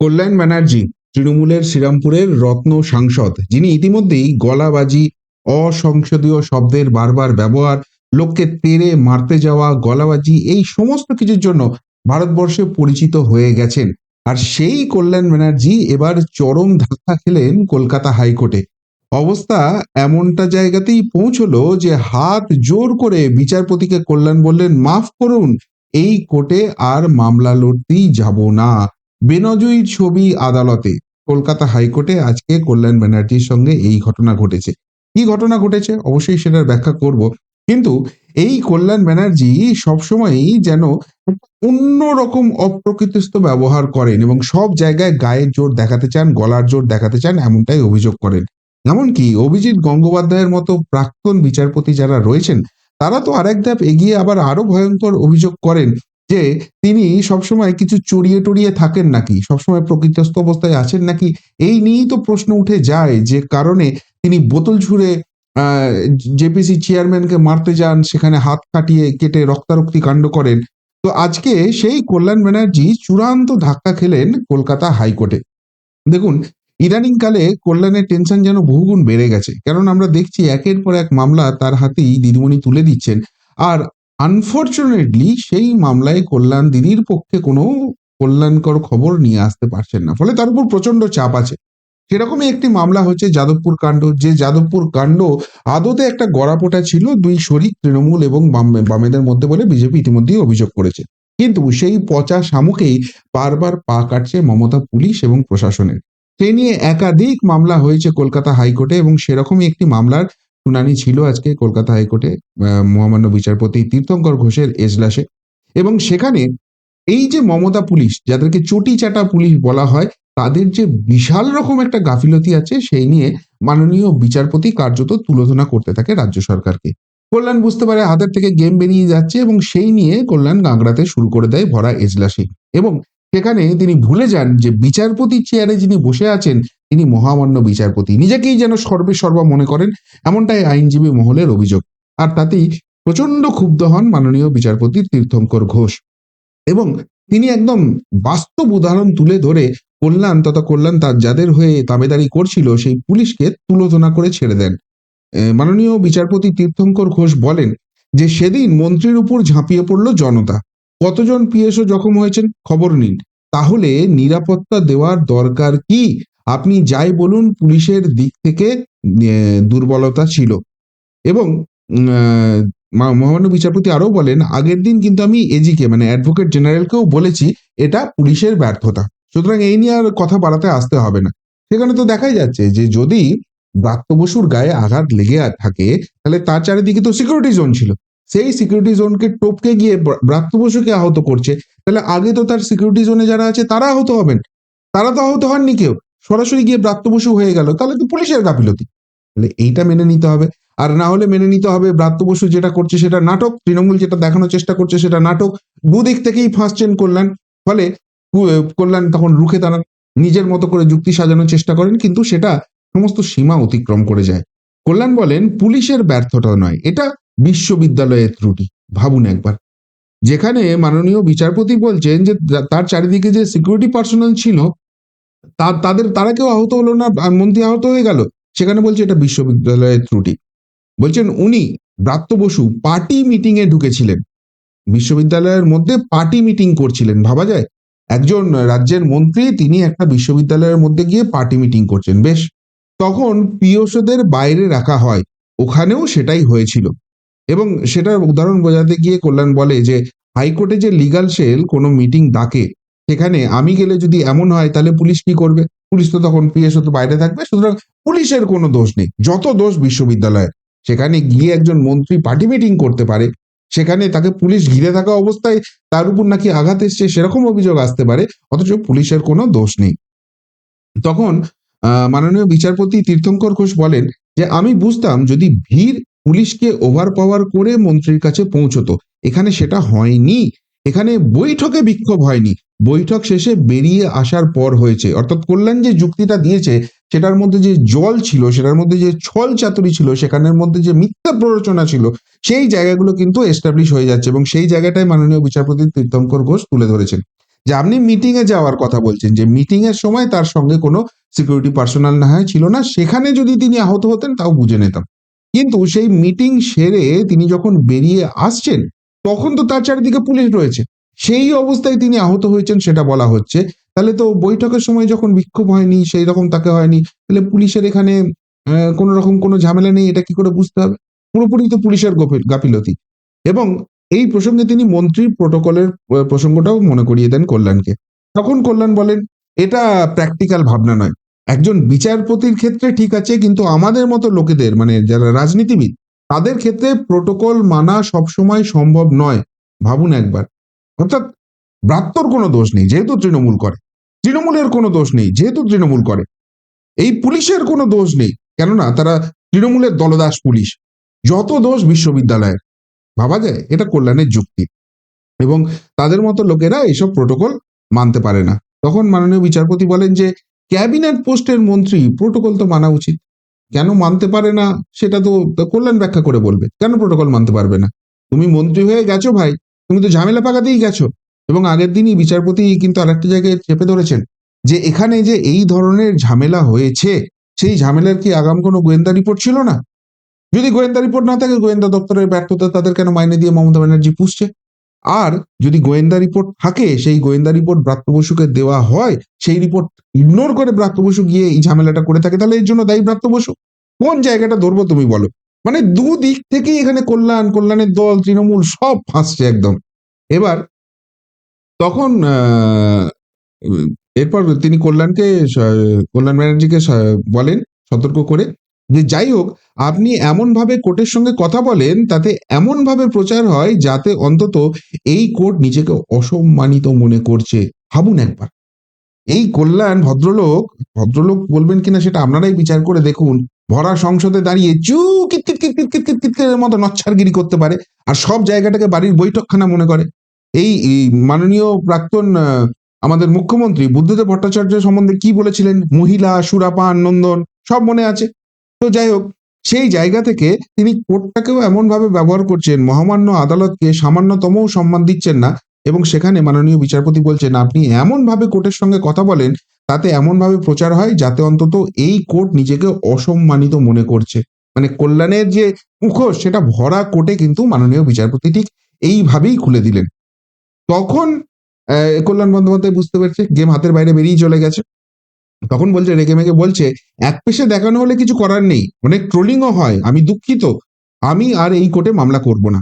কল্যাণ ব্যানার্জি তৃণমূলের শ্রীরামপুরের রত্ন সাংসদ, যিনি ইতিমধ্যেই গলাবাজি, অসংসদীয় শব্দের বারবার ব্যবহার, লোককে তেড়ে মারতে যাওয়া, গলাবাজি এই সমস্ত কিছুর জন্য ভারতবর্ষে পরিচিত হয়ে গেছেন। আর সেই কল্যাণ ব্যানার্জি এবার চরম ধাক্কা খেলেন কলকাতা হাইকোর্টে। অবস্থা এমনটা জায়গাতেই পৌঁছলো যে হাত জোর করে বিচারপতিকে কল্যাণ বললেন, মাফ করুন, এই কোর্টে আর মামলা লড়তেই যাব না। বেনজুইর ছবি আদালতে, কলকাতা হাইকোর্টে আজকে কল্যাণ ব্যানার্জির সঙ্গে এই ঘটনা ঘটেছে। কি ঘটনা ঘটেছে? অবশ্যই সেটার ব্যাখ্যা করব। কিন্তু এই কল্যাণ ব্যানার্জি সবসময়ই যেন অন্যরকম অপ্রকৃতিস্থ ব্যবহার করেন এবং সব জায়গায় গায়ের জোর দেখাতে চান, গলার জোর দেখাতে চান এমনটাই অভিযোগ করেন। এমনকি অভিজিৎ গঙ্গোপাধ্যায়ের মতো প্রাক্তন বিচারপতি যারা রয়েছেন, তারা তো আরেক ধাপ এগিয়ে আবার আরও ভয়ঙ্কর অভিযোগ করেন। যে তিনি সবসময় কিছু চড়িয়ে টড়িয়ে থাকেন নাকি? সবসময় প্রকৃতস্থ অবস্থায় আছেন নাকি? এই নিয়েই তো প্রশ্ন উঠে যায় যে কারণে তিনি বোতল ছুঁড়ে জেপিসি চেয়ারম্যানকে মারতে যান, সেখানে হাত কাটিয়ে কেটে রক্তারক্তি কাণ্ড করেন। তো আজকে সেই কল্যাণ ব্যানার্জি চূড়ান্ত ধাক্কা খেলেন কলকাতা হাইকোর্টে। দেখুন, ইদানিংকালে কল্যাণের টেনশন যেন বহুগুণ বেড়ে গেছে। কারণ আমরা দেখছি একের পর এক মামলা তার হাতেই দিদিমণি তুলে দিচ্ছেন। আর আনফর্চুনেটলি সেই মামলায় কল্যাণ দিদির পক্ষে কোনো কল্যাণকর খবর নিয়ে আসতে পারছেন না। ফলে তার উপর প্রচণ্ড চাপ আছে। সেরকমই একটি মামলা হচ্ছে যাদবপুর কাণ্ড, যে যাদবপুর কাণ্ড আদতে একটা গড়াপোটা ছিল দুই শরিক তৃণমূল এবং বাম- বামেদের মধ্যে বলে বিজেপি ইতিমধ্যেই অভিযোগ করেছে। কিন্তু সেই পচা শামুকেই বারবার পা কাটছে মমতা পুলিশ এবং প্রশাসনের। সে নিয়ে একাধিক মামলা হয়েছে কলকাতা হাইকোর্টে এবং সেরকমই একটি মামলার শুনানি ছিল আজকে কলকাতা হাইকোর্টে মহামান্য বিচারপতি তীর্থঙ্কর ঘোষের এজলাসে। এবং সেখানে এই যে মমতা পুলিশ, যাদেরকে চটি চাটা পুলিশ বলা হয়, তাদের যে বিশাল রকম একটা গাফিলতি আছে, সেই নিয়ে মাননীয় বিচারপতি কার্যত তুলোধনা করতে থাকে রাজ্য সরকারকে। কল্যাণ বুঝতে পারে হাতের থেকে গেম বেরিয়ে যাচ্ছে এবং সেই নিয়ে কল্যাণ গাঁগড়াতে শুরু করে দেয় ভরা এজলাসে। এবং সেখানে তিনি ভুলে যান যে বিচারপতি চেয়ারে যিনি বসে আছেন তিনি মহামান্য বিচারপতি। নিজেকেই যেন সর্বে সর্বা মনে করেন, এমনটাই আইনজীবী মহলের অভিযোগ। আর তাতেই প্রচণ্ড ক্ষুব্ধ হন মাননীয় বিচারপতি তীর্থঙ্কর ঘোষ। এবং তিনি একদম বাস্তব উদাহরণ তুলে ধরে কল্যাণ তথা কল্যাণ তার যাদের হয়ে তাবেদারি করছিল, সেই পুলিশকে তুলোধনা করে ছেড়ে দেন। মাননীয় বিচারপতি তীর্থঙ্কর ঘোষ বলেন যে সেদিন মন্ত্রীর উপর ঝাঁপিয়ে পড়ল জনতা। কতজন পিএসও জখম হয়েছেন খবর নিন। তাহলে নিরাপত্তা দেওয়ার দরকার কি? আপনি যাই বলুন, পুলিশের দিক থেকে দুর্বলতা ছিল। এবং মহামান্য বিচারপতি আরও বলেন, আগের দিন কিন্তু আমি এজিকে মানে অ্যাডভোকেট জেনারেলকেও বলেছি, এটা পুলিশের ব্যর্থতা। সুতরাং এই নিয়ে আর কথা বাড়াতে আসতে হবে না। সেখানে তো দেখাই যাচ্ছে যে যদি ব্রাত্য বসুর গায়ে আঘাত লেগে থাকে, তাহলে তার চারিদিকে তো সিকিউরিটি জোন ছিল। সেই সিকিউরিটি জোনকে টপকে গিয়ে ব্রা- ব্রাত্য বসুকে আহত করছে, তাহলে আগে তো তার সিকিউরিটি জোনে যারা আছে, তারা আহত হবেন। তারা তো আহত হননি কেউ। সরাসরি গিয়ে ব্রাত্যবসু হয়ে গেল, তাহলে তো পুলিশের গাফিলতি। তাহলে এইটা মেনে নিতে হবে। আর না হলে মেনে নিতে হবে ব্রাত্য বসু যেটা করছে সেটা নাটক, তৃণমূল যেটা দেখানোর চেষ্টা করছে সেটা নাটক। দুদিক থেকেই ফার্স্ট ফাঁসছেন কল্যাণ। ফলে কু- কল্যাণ তখন রুখে দাঁড়ান, নিজের মতো করে যুক্তি সাজানোর চেষ্টা করেন, কিন্তু সেটা সমস্ত সীমা অতিক্রম করে যায়। কল্যাণ বলেন, পুলিশের ব্যর্থতা নয়, এটা বিশ্ববিদ্যালয়ের ত্রুটি, ভাবুন একবার। যেখানে মাননীয় বিচারপতি বলছেন যে, তার চারিদিকে যে সিকিউরিটি পার্সোনাল ছিল তাদের, তারা কেউ আহত হলো না মন্ত্রী আহত হয়ে গেল। সেখানে বলছে এটা বিশ্ববিদ্যালয়ের ত্রুটি। বলছেন উনি, ব্রাত্য বসু, পার্টি মিটিং এ ঢুকেছিলেন। বিশ্ববিদ্যালয়ের মধ্যে পার্টি মিটিং করছিলেন, ভাবা যায়? একজন রাজ্যের মন্ত্রী, তিনি একটা বিশ্ববিদ্যালয়ের মধ্যে গিয়ে পার্টি মিটিং করছেন। বেশ, তখন পিওসদের বাইরে রাখা হয়, ওখানেও সেটাই হয়েছিল। এবং সেটার উদাহরণ বোঝাতে গিয়ে কল্যাণ বলে যে, হাইকোর্টে যে লিগাল সেল কোনো মিটিং ডাকে সেখানে আমি গেলে যদি এমন হয়, তাহলে পুলিশ কি করবে? পুলিশ তো তখন পিএসও তো বাইরে থাকবে। সুতরাং পুলিশের কোনো দোষ নেই। যত দোষ বিশ্ববিদ্যালয়ের, সেখানে গিয়ে একজন মন্ত্রী পার্টি মিটিং করতে পারে। সেখানে তাকে পুলিশ ঘিরে থাকা অবস্থায় তার উপর নাকি আঘাত এসছে সেরকম অভিযোগ আসতে পারে, অথচ পুলিশের কোনো দোষ নেই। তখন মাননীয় বিচারপতি তীর্থঙ্কর ঘোষ বলেন যে, আমি বুঝতাম যদি ভিড় পুলিশকে ওভার পাওয়ার করে মন্ত্রীর কাছে পৌঁছতো, এখানে সেটা হয়নি। এখানে বৈঠকে বিক্ষোভ হয়নি। বৈঠক শেষে বেরিয়ে আসার পর হয়েছে। অর্থাৎ কল্যাণ যে যুক্তিটা দিয়েছে, সেটার মধ্যে যে জল ছিল, সেটার মধ্যে যে ছল চাতুরি ছিল, সেখানের মধ্যে যে মিথ্যা প্ররোচনা ছিল, সেই জায়গাগুলো কিন্তু এস্টাবলিশ হয়ে যাচ্ছে এবং সেই জায়গাটাই মাননীয় বিচারপতি তীর্থঙ্কর ঘোষ তুলে ধরেছেন। যে আপনি মিটিং এ যাওয়ার কথা বলছেন, যে মিটিং এর সময় তার সঙ্গে কোনো সিকিউরিটি পার্সোনাল না হয় ছিল না, সেখানে যদি তিনি আহত হতেন, তাও বুঝে নিতাম। কিন্তু সেই মিটিং সেরে তিনি যখন বেরিয়ে আসছেন, তখন তো তার চারিদিকে পুলিশ রয়েছে। সেই অবস্থায় তিনি আহত হয়েছেন সেটা বলা হচ্ছে। তাহলে তো বৈঠকের সময় যখন বিক্ষোভ হয়নি, সেই রকম তাকে হয়নি, তাহলে পুলিশের এখানে কোনো রকম কোনো ঝামেলা নেই, এটা কি করে বুঝতে হবে? পুরোপুরি তো পুলিশের গফি- গাফিলতি। এবং এই প্রসঙ্গে তিনি মন্ত্রীর প্রোটোকলের প্রসঙ্গটাও মনে করিয়ে দেন কল্যাণকে। তখন কল্যাণ বলেন, এটা প্র্যাকটিক্যাল ভাবনা নয়। একজন বিচারপতির ক্ষেত্রে ঠিক আছে, কিন্তু আমাদের মতো লোকেদের মানে যারা রাজনীতিবিদ, তাদের ক্ষেত্রে প্রোটোকল মানা সবসময় সম্ভব নয়। ভাবুন একবার। অর্থাৎ ব্রাত্যর কোনো দোষ নেই, যেহেতু তৃণমূল করে। তৃণমূলের কোনো দোষ নেই, যেহেতু তৃণমূল করে। এই পুলিশের কোনো দোষ নেই, কেননা তারা তৃণমূলের দলদাস পুলিশ। যত দোষ বিশ্ববিদ্যালয়ের, ভাবা যায়, এটা কল্যাণের যুক্তি। এবং তাদের মতো লোকেরা এইসব প্রোটোকল মানতে পারে না। তখন মাননীয় বিচারপতি বলেন যে, ক্যাবিনেট পোস্টের মন্ত্রী, প্রোটোকল তো মানা উচিত। কেন মানতে পারে না? সেটা তো কল্যাণ ব্যাখ্যা করে বলবে। কেন প্রোটোকল মানতে পারবে না? তুমি মন্ত্রী হয়ে গেছো ভাই। তুমি তো ঝামেলা পাকাতেই গেছো। এবং আগের দিনই বিচারপতি কিন্তু আরেকটা জায়গায় চেপে ধরেছেন যে এখানে যে এই ধরনের ঝামেলা হয়েছে, সেই ঝামেলার কি আগাম কোনো গোয়েন্দা রিপোর্ট ছিল না? যদি গোয়েন্দা রিপোর্ট না থাকে, গোয়েন্দা দপ্তরের ব্যর্থতা তাদের কেন মাইনে দিয়ে মমতা ব্যানার্জি পুষছে? আর যদি গোয়েন্দা রিপোর্ট থাকে, সেই গোয়েন্দা রিপোর্ট ব্রাত্য বসুকে দেওয়া হয়, সেই রিপোর্ট ইগনোর করে ব্রাত্য বসু গিয়ে এই ঝামেলাটা করে থাকে, তাহলে এর জন্য দায়ী ব্রাত্য বসু? কোন জায়গাটা ধরবো তুমি বলো? মানে দুদিক থেকেই এখানে কল্যাণ, কল্যাণের দল, তৃণমূল সব ফাঁসছে একদম। এবার তখন এরপর তিনি কল্যাণকে কল্যাণ ব্যানার্জিকে বলেন সতর্ক করে যে যাই হোক, আপনি এমনভাবে কোর্টের সঙ্গে কথা বলেন তাতে এমনভাবে প্রচার হয় যাতে অন্তত এই কোর্ট নিজেকে অসম্মানিত মনে করছে। ভাবুন একবার। এই কল্যাণ ভদ্রলোক ভদ্রলোক বলবেন কিনা সেটা আপনারাই বিচার করে দেখুন। ভরা সংসদে দাঁড়িয়ে চু, কিত কিত কিত কিত কিত কিত মতো নচ্ছারগিরি করতে পারে আর সব জায়গাটাকে বাড়ির বৈঠকখানা মনে করে। এই মাননীয় প্রাক্তন আমাদের মুখ্যমন্ত্রী বুদ্ধদেব ভট্টাচার্য সম্বন্ধে কি বলেছিলেন? মহিলা সুরাপান নন্দন, সব মনে আছে। তো যাই হোক, সেই জায়গা থেকে তিনি কোর্টটাকেও এমনভাবে ব্যবহার করছেন, মহামান্য আদালতকে সামান্যতম সম্মান দিচ্ছেন না এবং সেখানে মাননীয় বিচারপতি বলছেন, আপনি এমনভাবে কোর্টের সঙ্গে কথা বলেন তাতে এমনভাবে প্রচার হয় যাতে অন্তত এই কোর্ট নিজেকে অসম্মানিত মনে করছে। মানে কল্যাণের যে মুখোশ, সেটা ভরা কোর্টে কিন্তু মাননীয় বিচারপতি ঠিক এইভাবেই খুলে দিলেন। তখন কল্যাণ বন্দ্যোপাধ্যায় বুঝতে পেরেছে, গেম হাতের বাইরে বেরিয়ে চলে গেছে। তখন বলছে, রেগে মেগে বলছে, এক পেশে দেখানো হলে কিছু করার নেই, অনেক ট্রোলিংও হয়, আমি দুঃখিত, আমি আর এই কোর্টে মামলা করব না।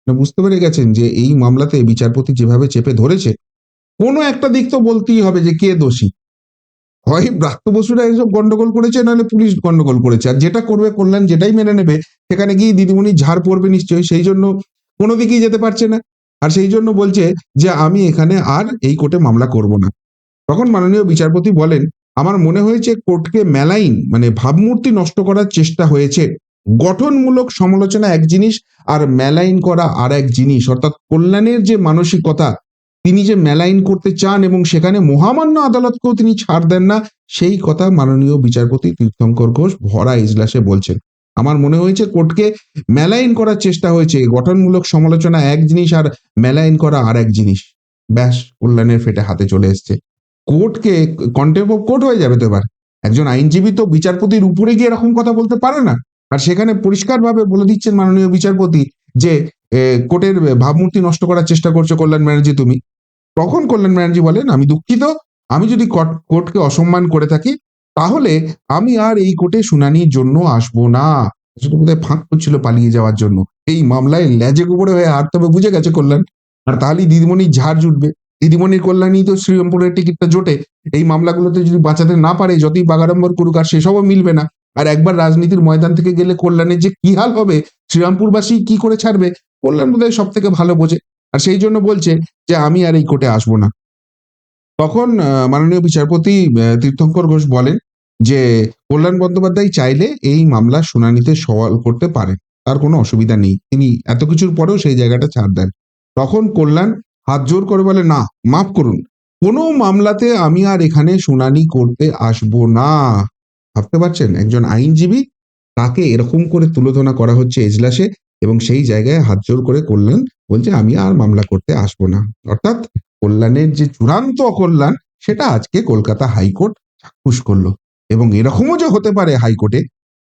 মানে বুঝতে পেরে গেছেন যে এই মামলাতে বিচারপতি যেভাবে চেপে ধরেছে, কোনো একটা দিক তো বলতেই হবে যে কে দোষী। হয় ব্রাত্য বসুরা এসব গন্ডগোল করেছে, নাহলে পুলিশ গন্ডগোল করেছে। আর যেটা করবে কল্যাণ যেটাই মেনে নেবে, সেখানে গিয়ে দিদিমণি ঝাড় পড়বে নিশ্চয়ই, সেই জন্য কোনো দিকেই যেতে পারছে না। আর সেই জন্য বলছে যে, আমি এখানে আর এই কোর্টে মামলা করব না। তখন মাননীয় বিচারপতি বলেন, আমার মনে হয়েছে কোর্টকে মেলাইন মানে ভাবমূর্তি নষ্ট করার চেষ্টা হয়েছে। গঠনমূলক সমালোচনা এক জিনিস আর মেলাইন করা আর এক জিনিস। অর্থাৎ কল্যাণের যে মানসিকতা তিনি যে মেলাইন করতে চান এবং সেখানে মহামান্য আদালতকেও তিনি ছাড় দেন না, সেই কথা মাননীয় বিচারপতি তীর্থঙ্কর ঘোষ ভরা ইজলাসে বলছেন। আমার মনে হয়েছে কোর্টকে মেলাইন করার চেষ্টা হয়েছে। গঠনমূলক সমালোচনা এক জিনিস আর মেলাইন করা আর এক জিনিস। ব্যাস, কল্যাণের ফেটে হাতে চলে এসছে। কোর্টকে কন্টেম্প অফ কোর্ট হয়ে যাবে তো এবার। একজন আইনজীবী তো বিচারপতির উপরে গিয়ে এরকম কথা বলতে পারে না। আর সেখানে পরিষ্কারভাবে বলে দিচ্ছেন মাননীয় বিচারপতি যে কোর্টের ভাবমূর্তি নষ্ট করার চেষ্টা করছ কল্যাণ ব্যানার্জি তুমি। তখন কল্যাণ ব্যানার্জি বলেন, আমি দুঃখিত। আমি যদি কোর্টকে অসম্মান করে থাকি, তাহলে আমি আর এই কোর্টে শুনানির জন্য আসব না। সেটা বোধহয় ফাঁক করছিল পালিয়ে যাওয়ার জন্য। এই মামলায় ল্যাজে গোবরে হয়ে আর তবে বুঝে গেছে কল্যাণ। আর তাহলেই দিদিমণির ঝাড় জুটবে। দিদিমণির কল্যাণী তো শ্রীরামপুরের টিকিটটা জোটে। এই মামলাগুলোতে যদি বাঁচাতে না পারে, যতই বাগাড়ম্বর করুক, আর সেসবও মিলবে না। আর একবার রাজনীতির ময়দান থেকে গেলে কল্যাণের যে কি হাল হবে, শ্রীরামপুরবাসী কি করে ছাড়বে? কল্যাণ বোধহয় সব থেকে ভালো বোঝে। আর সেই জন্য বলছে যে আমি আর এই কোর্টে আসব না। তখন মাননীয় বিচারপতি তীর্থঙ্কর ঘোষ বলেন যে কল্যাণ বন্দ্যোপাধ্যায় চাইলে এই মামলা শুনানিতে সওয়াল করতে পারেন। তার কোনো অসুবিধা নেই। তিনি এত কিছুর পরেও সেই জায়গাটা ছাড় দেন। তখন কল্যাণ হাত জোর করে বলে, না, মাফ করুন। কোনো মামলাতে আমি আর এখানে শুনানি করতে আসব না। ভাবতে পারছেন? একজন আইনজীবী তাকে এরকম করে তুলোধনা করা হচ্ছে এজলাসে এবং সেই জায়গায় হাত জোর করে কল্যাণ বলছে, আমি আর মামলা করতে আসব না। অর্থাৎ কল্যাণের যে চূড়ান্ত অকল্যাণ সেটা আজকে কলকাতা হাইকোর্ট চাক্ষুষ করল। এবং এরকমও যে হতে পারে হাইকোর্টে,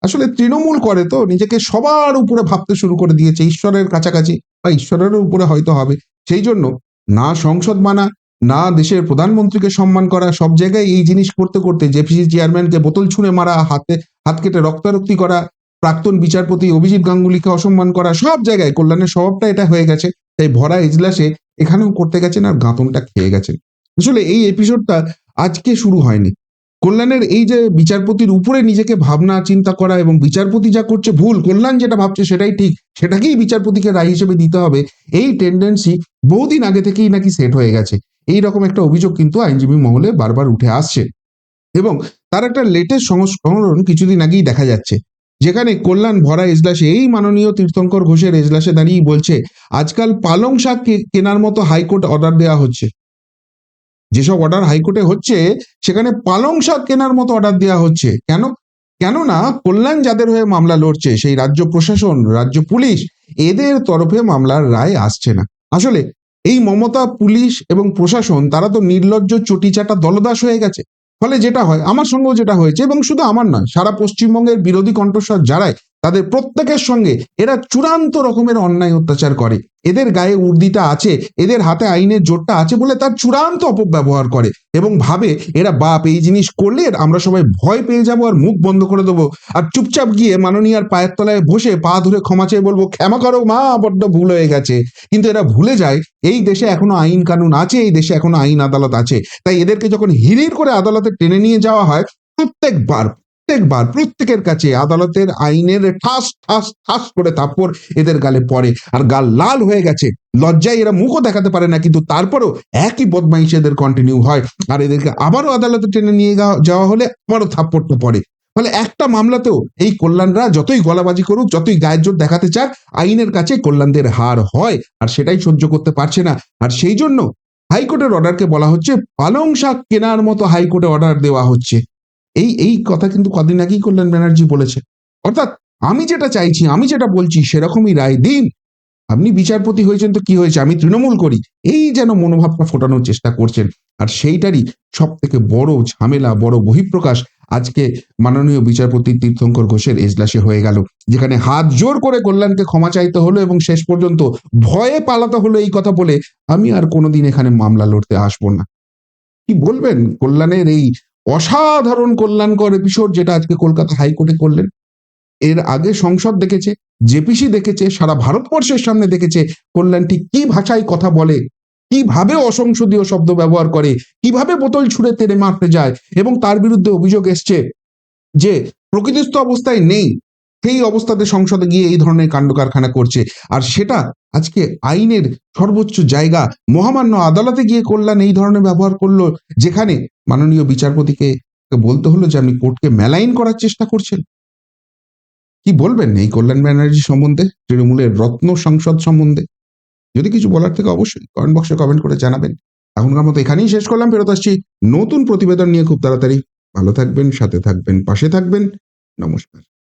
আসলে তৃণমূল করে তো, নিজেকে সবার উপরে ভাবতে শুরু করে দিয়েছে, ঈশ্বরের কাছাকাছি, বা ঈশ্বরের উপরে হয়তো হবে। সেই জন্য না সংসদ মানা, না দেশের প্রধানমন্ত্রীকে সম্মান করা, সব জায়গায় এই জিনিস করতে করতে জেপিসি চেয়ারম্যানকে বোতল ছুঁড়ে মারা, হাতে হাত কেটে রক্তারক্তি করা প্রাক্তন বিচারপতি অভিজিৎ গাঙ্গুলিকে অসম্মান করা সব জায়গায় কল্যাণের স্বভাবটা এটা হয়ে গেছে। তাই ভরা এজলাসে এখানেও করতে গেছেন আর গাঁতনটা খেয়ে গেছেন। আসলে এই এপিসোডটা আজকে শুরু হয়নি। কল্যাণের এই যে বিচারপতির উপরে নিজেকে ভাবনা, চিন্তা করা এবং বিচারপতি যা করছে ভুল, কল্যাণ যেটা ভাবছে সেটাই ঠিক, সেটাকেই বিচারপতিকে রায় হিসেবে দিতে হবে, এই টেন্ডেন্সি বহুদিন আগে থেকেই নাকি সেট হয়ে গেছে। এই রকম একটা অভিযোগ কিন্তু আইনজীবী মহলে বারবার উঠে আসছে। এবং তার একটা লেটেস্ট সংস্করণ কিছুদিন আগেই দেখা যাচ্ছে। যেখানে কল্যাণ ভরা এজলাসে এই মাননীয় তীর্থঙ্কর ঘোষের এজলাসে দাঁড়িয়ে বলছে, আজকাল পালং শাক কেনার মতো হাইকোর্ট অর্ডার দেওয়া হচ্ছে। যেসব অর্ডার হাইকোর্টে হচ্ছে, সেখানে পালং শাক কেনার মতো অর্ডার দেওয়া হচ্ছে। কেন? কেননা কল্যাণ যাদের হয়ে মামলা লড়ছে, সেই রাজ্য প্রশাসন, রাজ্য পুলিশ, এদের তরফে মামলার রায় আসছে না। আসলে এই মমতা, পুলিশ এবং প্রশাসন, তারা তো নির্লজ্জ চটিচাটা দলদাস হয়ে গেছে। ফলে যেটা হয়, আমার সঙ্গেও যেটা হয়েছে এবং শুধু আমার নয়, সারা পশ্চিমবঙ্গের বিরোধী কণ্ঠস্বর যারাই তাদের প্রত্যেকের সঙ্গে এরা চূড়ান্ত রকমের অন্যায় অত্যাচার করে। এদের গায়ে উর্দিটা আছে, এদের হাতে আইনের জোরটা আছে বলে তার চূড়ান্ত অপব্যবহার করে এবং ভাবে এরা বাপ, এই জিনিস করলে আমরা সবাই ভয় পেয়ে যাব আর মুখ বন্ধ করে দেবো। আর চুপচাপ গিয়ে মাননীয়ার পায়ের তলায় বসে পা ধরে ক্ষমা চেয়ে বলব, ক্ষমা করো মা, বড্ড ভুল হয়ে গেছে। কিন্তু এরা ভুলে যায়, এই দেশে এখনও আইন কানুন আছে, এই দেশে এখনও আইন আদালত আছে। তাই এদেরকে যখন হিরির করে আদালতে টেনে নিয়ে যাওয়া হয়, প্রত্যেকবার প্রত্যেকবার, প্রত্যেকের কাছে আদালতের আইনের ঠাস ঠাস ঠাস করে থাপ্পড় এদের গালে পড়ে। আর গাল লাল হয়ে গেছে। লজ্জায় এরা মুখও দেখাতে পারে না, কিন্তু তারপরও একই বদমাইশ এদের কন্টিনিউ হয়। আর এদেরকে আবারও আদালতে টেনে নিয়ে যাওয়া- যাওয়া হলে আবারও থাপ্পড়টা পড়ে। ফলে একটা মামলাতেও এই কল্যাণরা যতই গলাবাজি করুক, যতই গায়ের জোর দেখাতে চাক, আইনের কাছে কল্যাণদের হার হয়। আর সেটাই সহ্য করতে পারছে না। আর সেই জন্য হাইকোর্টের অর্ডারকে বলা হচ্ছে পালং শাক কেনার মতো হাইকোর্টে অর্ডার দেওয়া হচ্ছে। এই এই কথা কিন্তু কদিন আগেই কল্যাণ ব্যানার্জি বলেছে। অর্থাৎ আমি যেটা চাইছি, আমি যেটা বলছি, সেরকমই রায় দিন। আপনি বিচারপতি হয়েছেন তো কি হয়েছে? আমি তৃণমূল করি। এই যেন মনোভাবটা ফোটানোর চেষ্টা করছেন। আর সেইটারই সব থেকে বড় ঝামেলা, বড় বহিঃপ্রকাশ আজকে মাননীয় বিচারপতি তীর্থঙ্কর ঘোষের এজলাসে হয়ে গেল, যেখানে হাত জোর করে কল্যাণকে ক্ষমা চাইতে হলো এবং শেষ পর্যন্ত ভয়ে পালাতে হলো এই কথা বলে আমি আর কোনোদিন এখানে মামলা লড়তে আসব না। কি বলবেন? কল্যাণের এই অসাধারণ কল্যাণকর এপিসোড যেটা আজকে কলকাতা হাইকোর্টে করলেন। এর আগে সংসদ দেখেছে, জেপিসি দেখেছে, সারা ভারতবর্ষের সামনে দেখেছে কল্যাণটি কি ভাষায় কথা বলে, কীভাবে অসংসদীয় শব্দ ব্যবহার করে, কীভাবে বোতল ছুঁড়ে তেড়ে মারতে যায় এবং তার বিরুদ্ধে অভিযোগ এসছে যে প্রকৃতিস্থ অবস্থায় নেই। সেই অবস্থাতে সংসদে গিয়ে এই ধরনের কাণ্ড কারখানা করছে। আর সেটা আজকে আইনের সর্বোচ্চ জায়গা, মহামান্য আদালতে গিয়ে কল্যাণ এই ধরনের ব্যবহার করল, যেখানে মাননীয় বিচারপতিকে বলতে হলো যে, আপনি কোর্টকে মেলাইন করার চেষ্টা করছেন। কি বলবেন এই কল্যাণ ব্যানার্জি সম্বন্ধে, তৃণমূলের রত্ন সংসদ সম্বন্ধে? যদি কিছু বলার থেকে অবশ্যই কমেন্ট বক্সে কমেন্ট করে জানাবেন। এখনকার মতো এখানেই শেষ করলাম, ফেরত আসছি নতুন প্রতিবেদন নিয়ে খুব তাড়াতাড়ি। ভালো থাকবেন, সাথে থাকবেন, পাশে থাকবেন। নমস্কার।